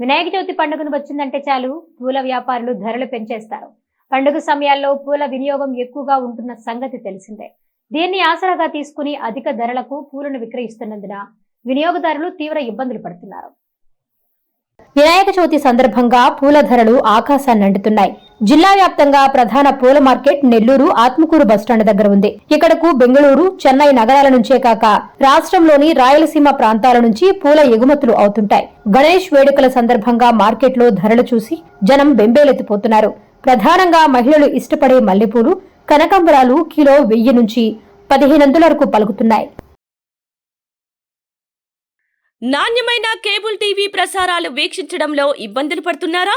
వినాయక చవితి పండుగను వచ్చిందంటే చాలు పూల వ్యాపారులు ధరలు పెంచేస్తారు. పండుగ సమయాల్లో పూల వినియోగం ఎక్కువగా ఉంటున్న సంగతి తెలిసిందే. దీన్ని ఆసరాగా తీసుకుని అధిక ధరలకు పూలను విక్రయిస్తున్నందున వినియోగదారులు తీవ్ర ఇబ్బందులు పడుతున్నారు. వినాయక చవితి సందర్భంగా పూల ధరలు ఆకాశాన్ని అంటుతున్నాయి. జిల్లా వ్యాప్తంగా ప్రధాన పూల మార్కెట్ నెల్లూరు ఆత్మకూరు బస్టాండ్ దగ్గర ఉంది. ఇక్కడకు బెంగళూరు చెన్నై నగరాల నుంచే కాక రాష్ట్రంలోని రాయలసీమ ప్రాంతాల నుంచి పూల ఎగుమతులు అవుతుంటాయి. గణేష్ వేడుకల సందర్భంగా మార్కెట్లో ధరలు చూసి జనం బెంబేలెత్తిపోతున్నారు. ప్రధానంగా మహిళలు ఇష్టపడే మల్లెపూలు కనకాంబరాలు కిలో వెయ్యి నుంచి పదిహేనొందల వరకు పలుకుతున్నాయి. నాణ్యమైన కేబుల్ టీవీ ప్రసారాలు వీక్షించడంలో ఇబ్బందులు పడుతున్నారా?